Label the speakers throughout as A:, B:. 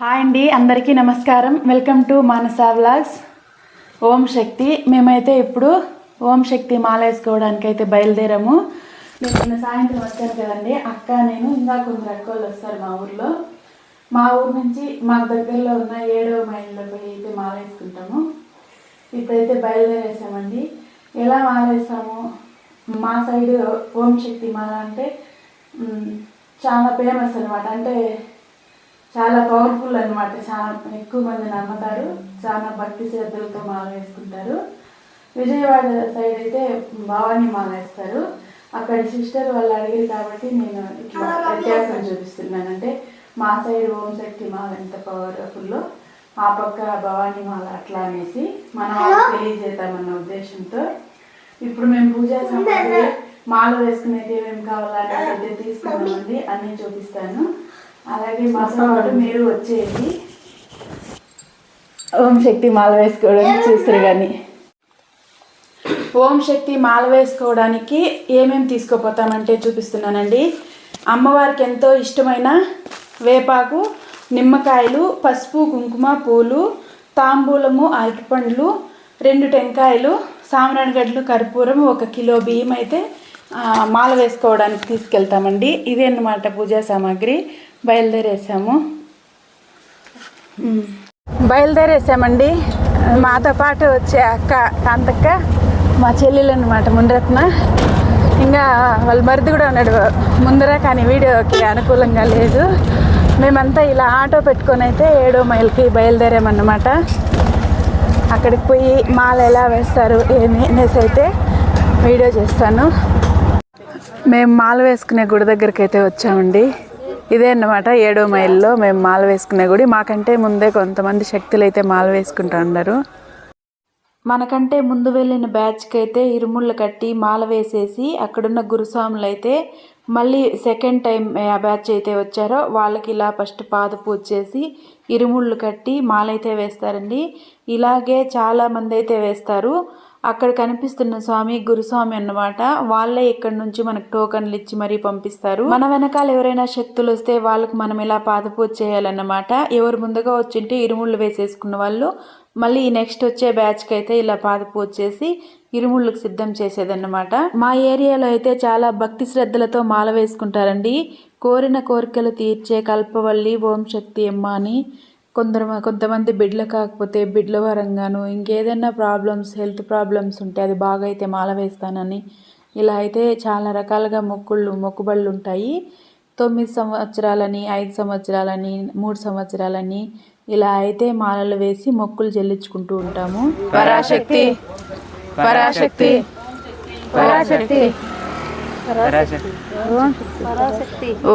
A: Hi అండి అందరికీ నమస్కారం. Welcome to Manasa vlogs Om Shakti. మేమైతే ఇప్పుడు ఓం శక్తి మాల వేసుకోవడానికి అయితే బయలుదేరాము. నేను నిన్న సాయంత్రం వచ్చాను కదండి. అక్క నేను ఇంకా కొందరు అక్క వస్తారు మా ఊర్లో. మా ఊరు నుంచి మా దగ్గరలో ఉన్న ఏడవ మైళ్ళలో పోయి అయితే మాల వేసుకుంటాము. ఇప్పుడైతే బయలుదేరేసామండి. ఎలా మాల వేస్తాము? మా సైడ్ ఓం శక్తి మాల అంటే చాలా ఫేమస్ అనమాట అంటే చాలా పవర్ఫుల్ అన్నమాట. చాలా ఎక్కువ మంది నమ్ముతారు. చాలా భక్తి శ్రద్ధలతో మాల వేసుకుంటారు. విజయవాడ సైడ్ అయితే భవానీ మాల వేస్తారు. అక్కడ సిస్టర్ వాళ్ళు అడిగారు కాబట్టి నేను ఇట్లా వ్యత్యాసం చూపిస్తున్నాను. అంటే మా సైడ్ ఓం శక్తి మాల ఎంత పవర్ఫుల్లో ఆ పక్క భవానీ మాల అట్లా అనేసి మనం తెలియజేద్దామన్న ఉద్దేశంతో ఇప్పుడు మేము పూజా సామాగ్రి మాల వేసుకునేది ఏమేమి కావాలనేసి అయితే తీసుకున్నామండి. అన్నీ చూపిస్తాను. మీరు వచ్చేయండి. ఓం శక్తి మాల వేసుకోవడానికి చూస్తారు కానీ. ఓం శక్తి మాల వేసుకోవడానికి ఏమేమి తీసుకుపోతామంటే చూపిస్తున్నానండి. అమ్మవారికి ఎంతో ఇష్టమైన వేపాకు నిమ్మకాయలు పసుపు కుంకుమ పూలు తాంబూలము అరటిపండ్లు రెండు టెంకాయలు సాంబ్రాణి గడ్డలు కర్పూరం ఒక కిలో బియ్యం అయితే మాల వేసుకోవడానికి తీసుకెళ్తామండి. ఇదే అన్నమాట పూజా సామాగ్రి. బయలుదేరేసాము. బయలుదేరేసామండి. మాతో పాటు వచ్చే అక్క కాంతక్క మా చెల్లెలు అనమాట ముందరత్న ఇంకా వాళ్ళ మరిది కూడా ఉన్నాడు. ముందర కానీ వీడియోకి అనుకూలంగా లేదు. మేమంతా ఇలా ఆటో పెట్టుకొని అయితే ఏడో మైల్కి బయలుదేరామన్నమాట. అక్కడికి పోయి మాల ఎలా వేస్తారు ఏమి అనేసి అయితే వీడియో చేస్తాను. మేము మాల వేసుకునే గుడి దగ్గరికి అయితే వచ్చామండి. ఇదే అన్నమాట ఏడో మైల్లో మేము మాల వేసుకునే గుడి. మాకంటే ముందే కొంతమంది శక్తులు అయితే మాల వేసుకుంటా ఉన్నారు మనకంటే ముందు వెళ్ళిన బ్యాచ్కి అయితే ఇరుముళ్ళు కట్టి మాల వేసేసి అక్కడున్న గురుస్వాములు అయితే మళ్ళీ సెకండ్ టైం ఆ బ్యాచ్ అయితే వచ్చారో వాళ్ళకి ఇలా ఫస్ట్ పాద పూజ చేసి ఇరుముళ్ళు కట్టి మాలైతే వేస్తారండి. ఇలాగే చాలామంది అయితే వేస్తారు. అక్కడ కనిపిస్తున్న స్వామి గురుస్వామి అన్నమాట. వాళ్ళే ఇక్కడ నుంచి మనకు టోకన్లు ఇచ్చి మరీ పంపిస్తారు. మన వెనకాల ఎవరైనా శక్తులు వస్తే వాళ్ళకి మనం ఇలా పాదపూజ చేయాలన్నమాట. ఎవరు ముందుగా వచ్చింటే ఇరుముళ్ళు వేసేసుకున్న వాళ్ళు మళ్ళీ నెక్స్ట్ వచ్చే బ్యాచ్కి అయితే ఇలా పాదపూజ చేసి ఇరుముళ్ళకు సిద్ధం చేసేదన్నమాట. మా ఏరియాలో అయితే చాలా భక్తి శ్రద్ధలతో మాల వేసుకుంటారండి. కోరిన కోరికలు తీర్చే కల్పవల్లి ఓం శక్తి అమ్మ అని కొందరు కొంతమంది బిడ్డలు కాకపోతే బిడ్ల వరంగాను ఇంకేదైనా ప్రాబ్లమ్స్ హెల్త్ ప్రాబ్లమ్స్ ఉంటే అది బాగా అయితే మాల వేస్తానని ఇలా అయితే చాలా రకాలుగా మొక్కుళ్ళు మొక్కుబళ్ళు ఉంటాయి. తొమ్మిది సంవత్సరాలని ఐదు సంవత్సరాలని మూడు సంవత్సరాలని ఇలా అయితే మాలలు వేసి మొక్కులు చెల్లించుకుంటూ ఉంటాము. పరాశక్తి. పరాశక్తి. పరాశక్తి.
B: పరాశక్తి.
A: ఓ.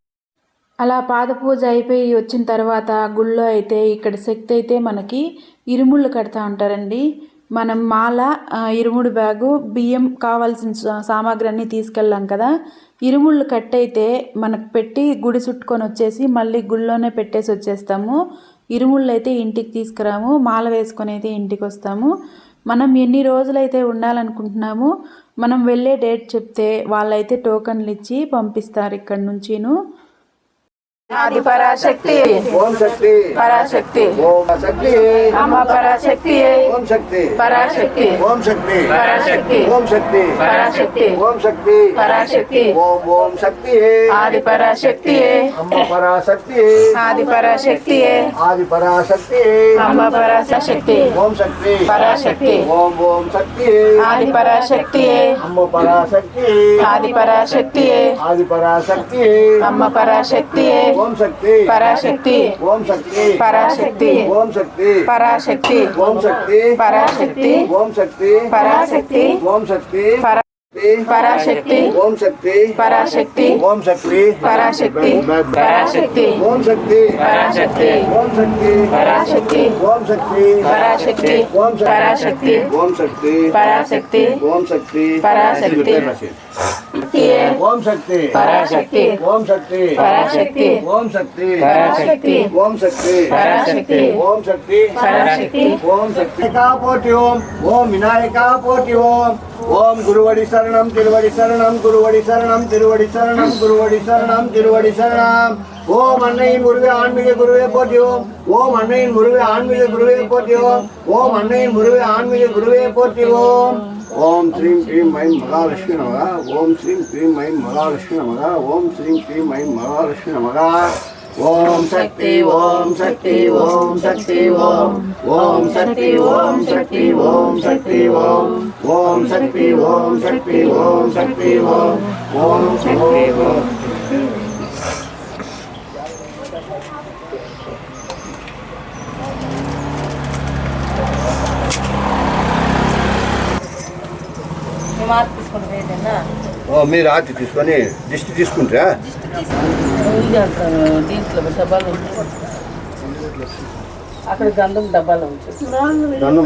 A: అలా పాదపూజ అయిపోయి వచ్చిన తర్వాత గుళ్ళో అయితే ఇక్కడ శక్తి అయితే మనకి ఇరుముళ్ళు కడతా ఉంటారండి. మనం మాల ఇరుముడు బ్యాగు బియ్యం కావాల్సిన సా- సామాగ్రి అన్నీ తీసుకెళ్ళాం కదా. ఇరుముళ్ళు కట్టయితే మనకు పెట్టి గుడి చుట్టుకొని వచ్చేసి మళ్ళీ గుళ్ళోనే పెట్టేసి వచ్చేస్తాము.
C: ఇరుముళ్ళు అయితే ఇంటికి తీసుకురాము మాల వేసుకొని అయితే ఇంటికి వస్తాము. మనం ఎన్ని రోజులైతే ఉండాలనుకుంటున్నామో మనం వెళ్ళే డేట్ చెప్తే వాళ్ళైతే టోకన్లు ఇచ్చి పంపిస్తారు ఇక్కడి నుంచిను.
A: ఆది పరాశక్తి.
D: ఓం శక్తి.
A: పరాశక్తి.
D: ఓం శక్తి.
A: అమ్మ పరాశక్తి.
D: ఓం శక్తి.
A: పరాశక్తి.
D: ఓం శక్తి.
A: పరాశక్తి.
D: ఓం శక్తి.
A: పరాశక్తి.
D: ఓం శక్తి.
A: పరాశక్తి.
D: ఓం ఓం శక్తి.
A: ఆది పరాశక్తి.
D: అమ్మ పరాశక్తి.
A: ఆది పరాశక్తి.
D: ఆది పరాశక్తి.
A: అమ్మ పరాశక్తి.
D: ఓం శక్తి.
A: పరాశక్తి.
D: ఓం ఓం శక్తి.
A: ఆది పరాశక్తి.
D: అమ్మ పరాశక్తి.
A: ఆది పరాశక్తి.
D: ఆది పరాశక్తి.
A: అమ్మ పరాశక్తి.
D: ஓம் சக்தி
A: பராசக்தி
D: ஓம் சக்தி
A: பராசக்தி
D: ஓம் சக்தி
A: பராசக்தி
D: ஓம் சக்தி
A: பராசக்தி
D: ஓம் சக்தி
A: பராசக்தி
D: ஓம் சக்தி
A: பரா பராசக்தி
D: ஓம் சக்தி
A: பராசக்தி
D: ஓம் சக்தி
A: பராசக்தி பராசக்தி
D: ஓம் சக்தி
A: பராசக்தி
D: ஓம் சக்தி
A: பராசக்தி
D: ஓம் சக்தி
A: பராசக்தி
D: ஓம் பராசக்தி
A: ஓம்
D: சக்தி பராசக்தி
A: ஓம்
D: சக்தி பராசக்தி
A: ஓம்
D: சக்தி. பராசக்தி.
A: ஓம்
D: சக்தி. பராசக்தி.
A: ஓம்
D: சக்தி. பராசக்தி.
A: ஓம்
D: சக்தி. பராசக்தி.
A: ஓம்
D: சக்தி. பராசக்தி.
A: ஓம்
D: சக்தி. கா போற்றி ஓம் ஓம் விநாயகா போற்றி ஓம் ஓம் குருவடி சரணம் திருவடி சரணம் குருவடி சரணம் திருவடி சரணம் குருவடி சரணம் திருவடி சரணம். ஓம் அன்னையின் குருவே ஆன்மீக குருவே போற்றியோம் ஓம் அன்னையின் குருவே ஆன்மீக குருவே போற்றியோம் ஓம் அன்னையின் குருவே ஆன்மீக குருவே போற்றியோம் ಓಂ ಶ್ರೀಂ ಕ್ರೀಂ ಐಂ ಮಹಾಲಕ್ಷ್ಮಿ ನಮಗ ಓಂ ಶ್ರೀಂ ಕ್ರೀಂ ಐಂ ಮಹಾಲಕ್ಷ್ಮಿ ನಮಗ ಓಂ ಶ್ರೀಂ ಕ್ರೀಂ ಐಂ ಮಹಾಲಕ್ಷ್ಮಿ ನಮಗ ಓಂ ಶಕ್ತಿ ಓಂ ಶಕ್ತಿ ಓಂ ಶಕ್ತಿ ಓಂ ಓಂ ಶಕ್ತಿ ಓಂ ಶಕ್ತಿ ಓಂ ಶಕ್ತಿ ಓಂ ಓಂ ಶಕ್ತಿ ಓಂ ಶಕ್ತಿ ಓಂ ಶಕ್ತಿ
B: ಓಂ ಓಂ ಶಕ್ತಿ
D: ಓಂ మీరు ఆర్తి తీసుకొని దిష్టి తీసుకుంటారా?
B: దీంట్లో డబ్బాలు అక్కడ గంధం డబ్బాలు గంధం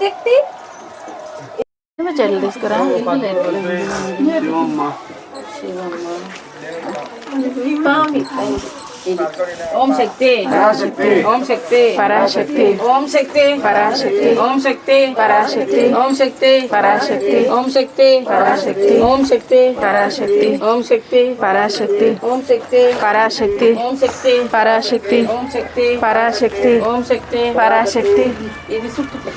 B: శక్తి
A: చెల్లి తీసుకురా.
D: శివమ్మ.
B: ఓం శక్తి
D: పరాశక్తి
B: ఓం శక్తి
A: పరాశక్తి
B: ఓం శక్తి
A: పరాశక్తి
B: ఓం శక్తి
A: పరాశక్తి
B: ఓం శక్తి
A: పరాశక్తి
B: ఓం శక్తి
A: పరాశక్తి
B: ఓం శక్తి
A: పరాశక్తి
B: ఓం శక్తి
A: పరాశక్తి
B: ఓం శక్తి
A: పరాశక్తి
B: ఓం శక్తి
A: పరాశక్తి
B: ఓం శక్తి
A: పరాశక్తి
B: ఓం శక్తి
A: పరాశక్తి
B: ఇది శక్తి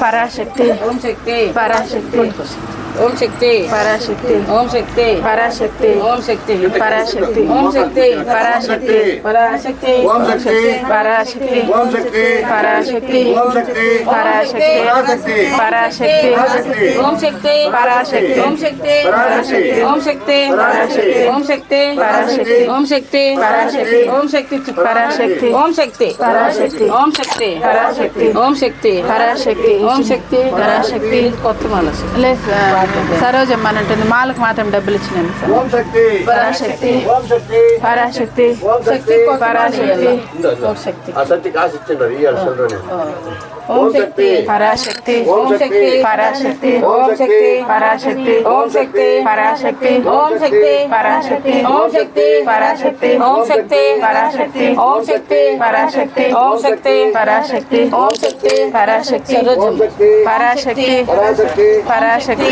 A: పరాశక్తి
B: ఓం శక్తి
A: పరాశక్తి
B: ఓం శక్తి
A: పరాశక్తి
B: ఓం శక్తి
A: పరాశక్తి
B: ఓం శక్తి
A: పరాశక్తి
B: ఓం శక్తి
A: పరాశక్తి
B: పరాశక్తి
D: ఓం శక్తి
A: పరాశక్తి
D: ఓం శక్తి
A: పరాశక్తి
D: ఓం శక్తి
A: పరాశక్తి
D: పరాశక్తి
A: పరాశక్తి
B: ఓం శక్తి
A: పరాశక్తి
B: ఓం శక్తి
D: పరాశక్తి
B: ఓం శక్తి
D: పరాశక్తి
B: ఓం శక్తి
A: పరాశక్తి
B: ఓం శక్తి
A: పరాశక్తి
B: ఓం శక్తి
A: పరాశక్తి
B: ఓం శక్తి
A: పరాశక్తి
B: ఓం శక్తి
A: పరాశక్తి
B: ఓం శక్తి
A: పరాశక్తి
B: ఓం శక్తి
A: పరాశక్తి
B: కొత్త మనసు
A: లేదు సరోజమ్మ అని ఉంటుంది మాలకు మాత్రం డబ్బులు ఇచ్చినాను సార్
D: ఓం శక్తి
A: పరాశక్తి
D: ఓం శక్తి
A: పరాశక్తి
D: ఓం శక్తి
A: పరాశక్తి
B: ఓం శక్తి
D: ఆ సత్తి కాసి ఇచ్చిండ్రు ఇయ్యాలి చిల్డ్రన్
B: ఓం శక్తి
A: పరాశక్తి
D: ఓం శక్తి
A: పరాశక్తి
D: ఓం శక్తి
A: పరాశక్తి
B: ఓం శక్తి
A: పరాశక్తి
B: ఓం శక్తి
A: పరాశక్తి
B: ఓం శక్తి
A: పరాశక్తి
B: ఓం శక్తి
A: పరాశక్తి
B: ఓం శక్తి
A: పరాశక్తి
B: ఓం శక్తి
A: పరాశక్తి
B: ఓం శక్తి
A: పరాశక్తి
D: ఓం Shakti
A: Parashakti
D: Parashakti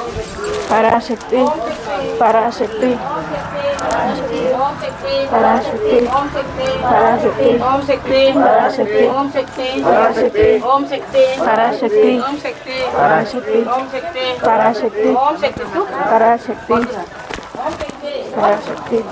B: para
A: aceptar,
B: para aceptar,
D: para
B: aceptar, para
A: aceptar,
B: para aceptar,
A: para
B: aceptar, para aceptar, para aceptar, para aceptar, para aceptar, para aceptar.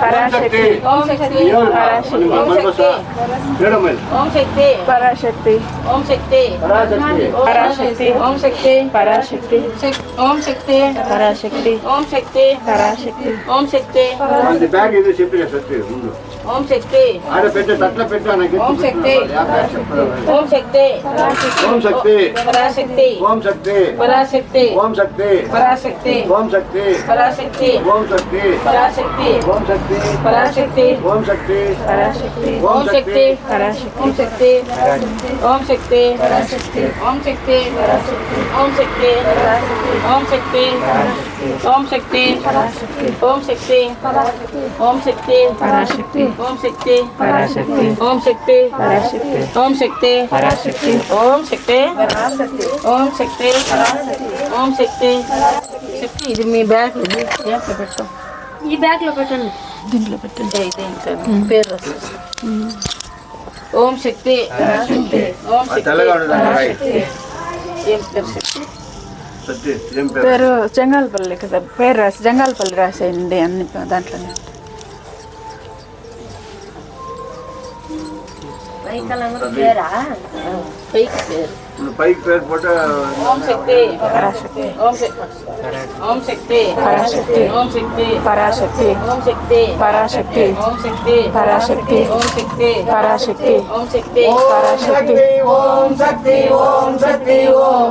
B: Parashakti
D: Parashakti
A: Om
B: Shakti Parashakti
A: Om
B: Shakti Parashakti Om
A: Shakti
B: Parashakti Om
A: Shakti
B: Parashakti Om
D: Shakti bag ఏదో చెప్పి సత్య ముందు
B: ఓం శక్తి
D: ఆడ పెట్టే తట్ల పెట్టా నాకు
B: ఓం శక్తి.
D: చెప్పాలి
B: ఓం శక్తి
D: ఓం శక్తి
B: పరాశక్తి
D: ఓం శక్తి
B: పరాశక్తి
D: ఓం శక్తి
B: పరాశక్తి
D: ఓం శక్తి
B: పరాశక్తి
D: ఓం శక్తి
B: పరాశక్తి
D: ఓం శక్తి
B: పరాశక్తి
D: ఓం శక్తి
A: పరాశక్తి
B: ఓం శక్తి
A: పరాశక్తి
B: ఓం శక్తి ఓం శక్తి ఓం శక్తి ఓం శక్తి ఓం శక్తి ఓం శక్తి ఓం శక్తి ఓం శక్తి
A: పరాశక్తి
B: ఓం శక్తి
A: పరాశక్తి
B: ఓం శక్తి
A: పరాశక్తి
B: ఓం శక్తి
A: పరాశక్తి
B: ఓం శక్తి ఓం శక్తి ఓం శక్తి శక్తి ఇది మీ bag ఇది బ్యాగ్లో పెట్టాం
E: ఈ బ్యాగ్ లో పెట్టండి
A: దీంట్లో పెట్టండి
B: ఇదే ఇంకా పేరు రాసేసి. ఓం శక్తి ఓం
D: ఆ
B: శక్తి
D: తెల్లగా ఉండదు రైట్
B: ఏం పేరు శక్తి
D: సత్య ఏం పేరు
A: జంగాలపల్లి కదా. పేరు రాసి జంగాలపల్లి రాసేయండి అన్ని దాంట్లోనే.
E: పేరా
B: పైకి పేరు
D: పోతే
B: ఓం శక్తి
A: పరాశక్తి
B: ఓం శక్తి ఓం శక్తి
A: పరాశక్తి
B: ఓం శక్తి
A: పరాశక్తి
B: ఓం శక్తి
A: పరాశక్తి
B: ఓం శక్తి
A: పరాశక్తి
B: ఓం శక్తి
A: పరాశక్తి
B: ఓం శక్తి
A: పరాశక్తి
D: ఓం శక్తి ఓం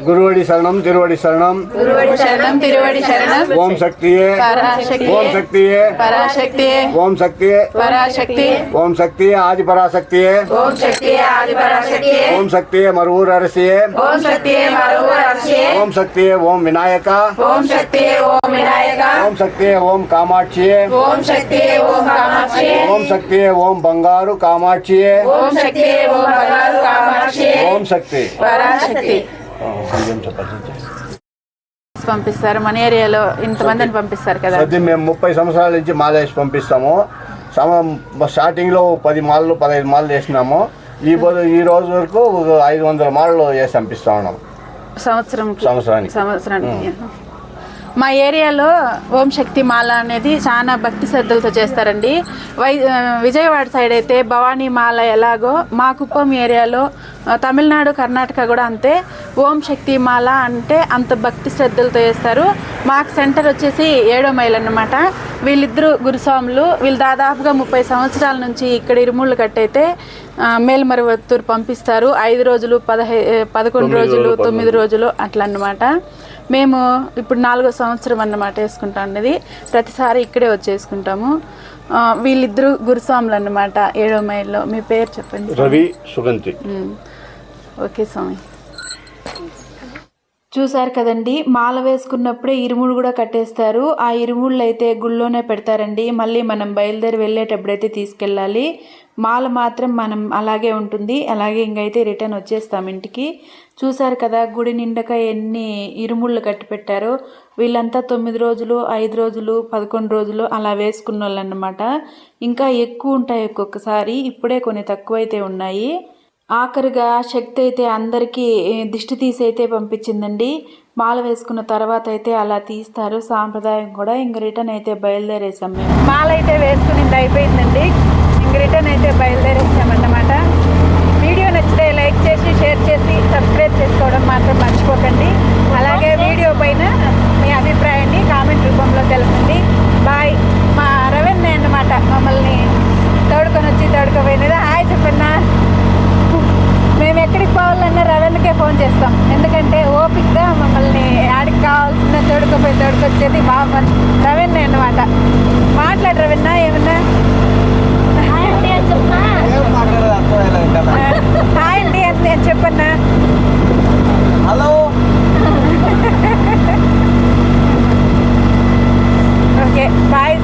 B: गुरुवाड़ी
A: शरणम
D: तिरुवाड़ी शरणम गुरुवड़ी शरणम
A: तिरुवड़ी शरणम ओम शक्ति
D: है ओम
A: शक्ति
D: है पराशक्ति
A: है
D: ओम शक्ति
A: है
D: पराशक्ति ओम शक्ति है
A: आज पराशक्ति है ओम
D: शक्ति है आज पराशक्ति
A: है ओम शक्ति है
D: मरूर अरसी है ओम
A: शक्ति है मरूर अरसी
D: है ओम शक्ति है
A: ओम विनायका ओम शक्ति
D: है ओम विनायका ओम शक्ति
A: है ओम कामाक्षी है ओम
D: शक्ति है
A: ओम
D: कामाक्षी है ओम शक्ति है ओम बंगारू कामाक्षी है
A: ओम शक्ति है ओम बंगारू कामाक्षी है
D: ओम शक्ति
A: पराशक्ति పంపిస్తారు. మన ఏరియాలో ఇంతమందిని పంపిస్తారు కదా.
D: సద్యం మేము ముప్పై సంవత్సరాల నుంచి మాల వేసి పంపిస్తాము. సమ స్టార్టింగ్లో పది మాలలు పదహైదు మాలలు వేసినాము. ఈ ఈ రోజు వరకు ఐదు వందల మాలలు వేసి పంపిస్తా ఉన్నాం.
A: సంవత్సరం
D: సంవత్సరానికి.
A: సంవత్సరానికి. మా ఏరియాలో ఓం శక్తి మాల అనేది చాలా భక్తి శ్రద్ధలతో చేస్తారండి. వై విజయవాడ సైడ్ అయితే భవానీ మాల ఎలాగో మా కుప్పం ఏరియాలో తమిళనాడు కర్ణాటక కూడా అంతే. ఓం శక్తి మాల అంటే అంత భక్తి శ్రద్ధలతో చేస్తారు. మాకు సెంటర్ వచ్చేసి ఏడో మైల్ అన్నమాట. వీళ్ళిద్దరు గురుస్వాములు. వీళ్ళు దాదాపుగా ముప్పై సంవత్సరాల నుంచి ఇక్కడ ఇరుముళ్ళు కట్టయితే మేల్మరువత్తూరు పంపిస్తారు. ఐదు రోజులు పదహై పదకొండు రోజులు తొమ్మిది రోజులు. అట్లా అన్నమాట మేము ఇప్పుడు నాలుగో సంవత్సరం అన్నమాట వేసుకుంటాం అనేది. ప్రతిసారి ఇక్కడే వచ్చేసుకుంటాము. వీళ్ళిద్దరు గురుస్వాములు అన్నమాట ఏడో మైల్లో. మీ పేరు చెప్పండి
D: రవి సుగంతి.
A: ఓకే స్వామి.
C: చూసారు కదండి మాల వేసుకున్నప్పుడే ఇరుముడు కూడా కట్టేస్తారు. ఆ ఇరుముళ్ళు అయితే గుళ్ళోనే పెడతారండి. మళ్ళీ మనం బయలుదేరి వెళ్ళేటప్పుడైతే తీసుకెళ్ళాలి. మాల మాత్రం మనం అలాగే ఉంటుంది. అలాగే ఇంకైతే రిటర్న్ వచ్చేస్తాం ఇంటికి. చూసారు కదా గుడి నిండక ఎన్ని ఇరుముళ్ళు కట్టి పెట్టారో. వీళ్ళంతా తొమ్మిది రోజులు ఐదు రోజులు పదకొండు రోజులు అలా వేసుకున్న వాళ్ళు ఇంకా ఎక్కువ ఉంటాయి ఒక్కొక్కసారి. ఇప్పుడే కొన్ని తక్కువైతే ఉన్నాయి. ఆఖరిగా శక్తి అయితే అందరికీ దిష్టి తీసి అయితే పంపించిందండి. మాల వేసుకున్న తర్వాత అయితే అలా తీస్తారు. సాంప్రదాయం కూడా ఇంక రిటర్న్ అయితే బయలుదేరేసాం మేము.
A: మాల అయితే ఇంత అయిపోయిందండి. ఇంక రిటర్న్ అయితే బయలుదేరేసామన్నమాట వీడియో నచ్చితే లైక్ చేసి షేర్ చేసి సబ్స్క్రైబ్ చేసుకోవడం మాత్రం మర్చిపోకండి. అలాగే వీడియో పైన మీ అభిప్రాయాన్ని కామెంట్ రూపంలో తెలపండి.
E: బాయ్. మా
A: రవీంద్ర అన్నమాట మమ్మల్ని
E: తోడుకొని
A: వచ్చి తోడుకోపోయినది హాయ్ చెప్పన్నా ఓపికగా మమ్మల్ని యాడికి కావాల్సిన తోడుకుపోయి తోడుకొచ్చేది
E: బాబా రవీణ అనమాట మాట్లాడు రవీణ ఏమన్నా?
F: హాయ్ అండి అని నేను చెప్పన్నా? హలో? Okay bye